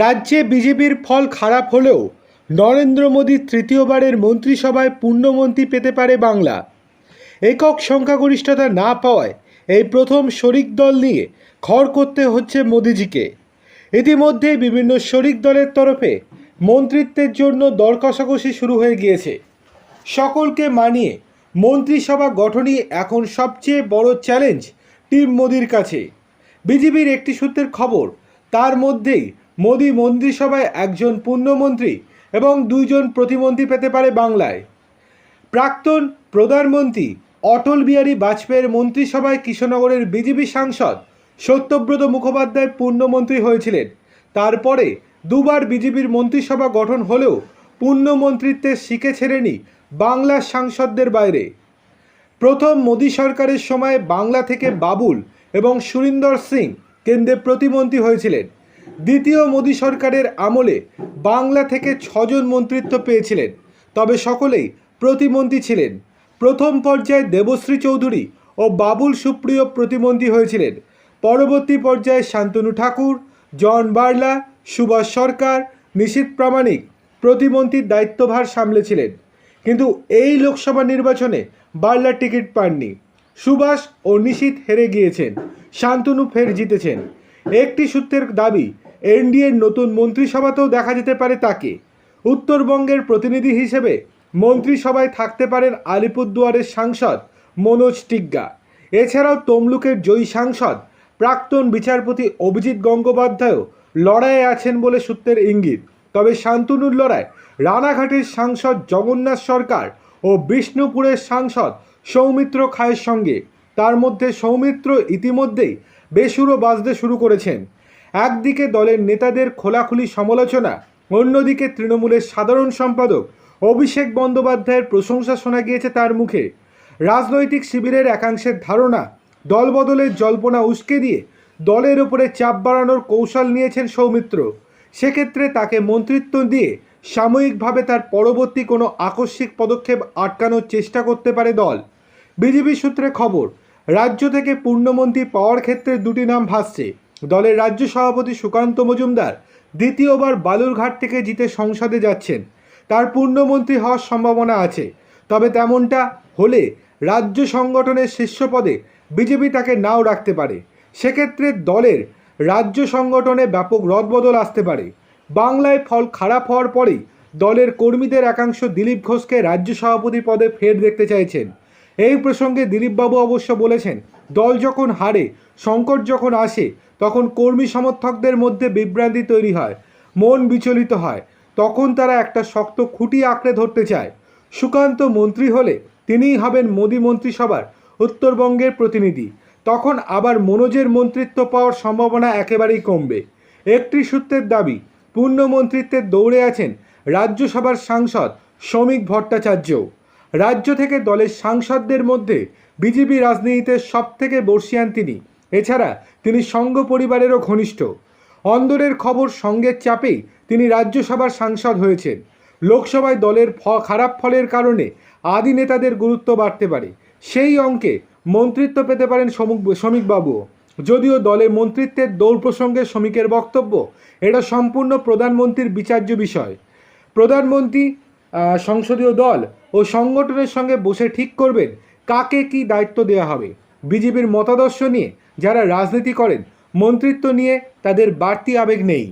রাজ্যে বিজেপির ফল খারাপ হলেও নরেন্দ্র মোদী তৃতীয়বারের মন্ত্রিসভায় পূর্ণমন্ত্রী পেতে পারে বাংলা। একক সংখ্যাগরিষ্ঠতা না পাওয়ায় এই প্রথম শরিক দল নিয়ে খড় করতে হচ্ছে মোদিজিকে। ইতিমধ্যে বিভিন্ন শরিক দলের তরফে মন্ত্রিত্বের জন্য দর কষাকষি শুরু হয়ে গিয়েছে। সকলকে মানিয়ে মন্ত্রিসভা গঠনই এখন সবচেয়ে বড় চ্যালেঞ্জ টিম মোদির কাছে। বিজেপির একটি সূত্রের খবর, তার মধ্যেই মোদি মন্ত্রিসভায় একজন পূর্ণমন্ত্রী এবং দুইজন প্রতিমন্ত্রী পেতে পারে বাংলায়। প্রাক্তন প্রধানমন্ত্রী অটল বিহারী বাজপেয়ীর মন্ত্রিসভায় কৃষ্ণনগরের বিজেপি সাংসদ সত্যব্রত মুখোপাধ্যায় পূর্ণমন্ত্রী হয়েছিলেন। তারপরে দুবার বিজেপির মন্ত্রিসভা গঠন হলেও পূর্ণমন্ত্রিত্বের শিখে ছেড়েনি বাংলার সাংসদদের বাইরে। প্রথম মোদী সরকারের সময় বাংলা থেকে বাবুল এবং সুরিন্দর সিং কেন্দ্রে প্রতিমন্ত্রী হয়েছিলেন। দ্বিতীয় মোদী সরকারের আমলে বাংলা থেকে ছজন মন্ত্রিত্ব পেয়েছিলেন। তবে সকলেই প্রতিমন্ত্রী ছিলেন। প্রথম পর্যায়ে দেবশ্রী চৌধুরী ও বাবুল সুপ্রিয় প্রতিমন্ত্রী হয়েছিলেন। পরবর্তী পর্যায়ে শান্তনু ঠাকুর, জন বার্লা, সুভাষ সরকার, নিশীত প্রামাণিক প্রতিমন্ত্রীর দায়িত্বভার সামলেছিলেন। কিন্তু এই লোকসভা নির্বাচনে বার্লা টিকিট পাননি। সুভাষ ও নিশীত হেরে গিয়েছেন। শান্তনু ফের জিতেছেন। একটি সূত্রের দাবি এনডিএর নতুন মন্ত্রিসভাতেও দেখা যেতে পারে তাকে। উত্তরবঙ্গের প্রতিনিধি হিসেবে মন্ত্রিসভায় থাকতে পারেন আলিপুরদুয়ারের সাংসদ মনোজ টিগ্গা। এছাড়াও তমলুকের জয়ী সাংসদ প্রাক্তন বিচারপতি অভিজিৎ গঙ্গোপাধ্যায়ও লড়াইয়ে আছেন বলে সূত্রের ইঙ্গিত। তবে শান্তনুর লড়াই, রানাঘাটের সাংসদ জগন্নাথ সরকার ও বিষ্ণুপুরের সাংসদ সৌমিত্র খায়ের সঙ্গে তার মধ্যে সৌমিত্র ইতিমধ্যেই বেসুরো বাজতে শুরু করেছেন। একদিকে দলের নেতাদের খোলাখুলি সমালোচনা, অন্যদিকে তৃণমূলের সাধারণ সম্পাদক অভিষেক বন্দ্যোপাধ্যায়ের প্রশংসা শোনা গিয়েছে তার মুখে। রাজনৈতিক শিবিরের একাংশের ধারণা, দলবদলের জল্পনা উস্কে দিয়ে দলের ওপরে চাপ বাড়ানোর কৌশল নিয়েছেন সৌমিত্র। সেক্ষেত্রে তাকে মন্ত্রিত্ব দিয়ে সাময়িকভাবে তার পরবর্তী কোনো আকস্মিক পদক্ষেপ আটকানোর চেষ্টা করতে পারে দল। বিজেপি সূত্রে খবর, রাজ্য থেকে পূর্ণমন্ত্রী পাওয়ার ক্ষেত্রে দুটি নাম ভাসছে। দলের রাজ্য সভাপতি সুকান্ত মজুমদার দ্বিতীয়বার বালুরঘাট থেকে জিতে সংসদে যাচ্ছেন। তার পূর্ণমন্ত্রী হওয়ার সম্ভাবনা আছে। তবে তেমনটা হলে রাজ্য সংগঠনের শীর্ষ পদে বিজেপি তাকে নাও রাখতে পারে। সেক্ষেত্রে দলের রাজ্য সংগঠনে ব্যাপক রদবদল আসতে পারে। বাংলায় ফল খারাপ হওয়ার পরেই দলের কর্মীদের একাংশ দিলীপ ঘোষকে রাজ্য সভাপতি পদে ফের দেখতে চাইছেন। এই প্রসঙ্গে দিলীপবাবু অবশ্য বলেছেন, দল যখন হারে, সংকট যখন আসে, তখন কর্মী সমর্থকদের মধ্যে বিভ্রান্তি তৈরি হয়, মন বিচলিত হয়, তখন তারা একটা শক্ত খুঁটি আঁকড়ে ধরতে চায়। সুকান্ত মন্ত্রী হলে তিনিই হবেন মোদী মন্ত্রিসভার উত্তরবঙ্গের প্রতিনিধি, তখন আবার মনোজের মন্ত্রিত্ব পাওয়ার সম্ভাবনা একেবারেই কমবে। একটি সূত্রের দাবি, পূর্ণ মন্ত্রিত্বের দৌড়ে আছেন রাজ্যসভার সাংসদ শ্রমিক ভট্টাচার্যও। রাজ্য থেকে দলের সাংসদদের মধ্যে বিজেপি রাজনীতিতে সব থেকে বর্ষিয়ান তিনি। এছাড়া তিনি সঙ্গ পরিবারেরও ঘনিষ্ঠ। অন্দরের খবর সঙ্গের চাপেই তিনি রাজ্যসভার সাংসদ হয়েছেন। লোকসভায় দলের ফ, খারাপ ফলের কারণে আদি নেতাদের গুরুত্ব বাড়তে পারে। সেই অঙ্কে মন্ত্রিত্ব পেতে পারেন শ্রমিকবাবুও যদিও দলে মন্ত্রিত্বের দৌড় প্রসঙ্গে শ্রমিকের বক্তব্য, এটা সম্পূর্ণ প্রধানমন্ত্রীর বিচার্য বিষয়। প্রধানমন্ত্রী সংসদীয় দল ও সংগঠনের সঙ্গে বসে ঠিক করবেন। কাকে কি দায়িত্ব দেওয়া হবে? বিজেপির মতাদর্শ নিয়ে যারা রাজনীতি করেন, মন্ত্রিত্ব নিয়ে তাদের বাড়তি আবেগ নেই।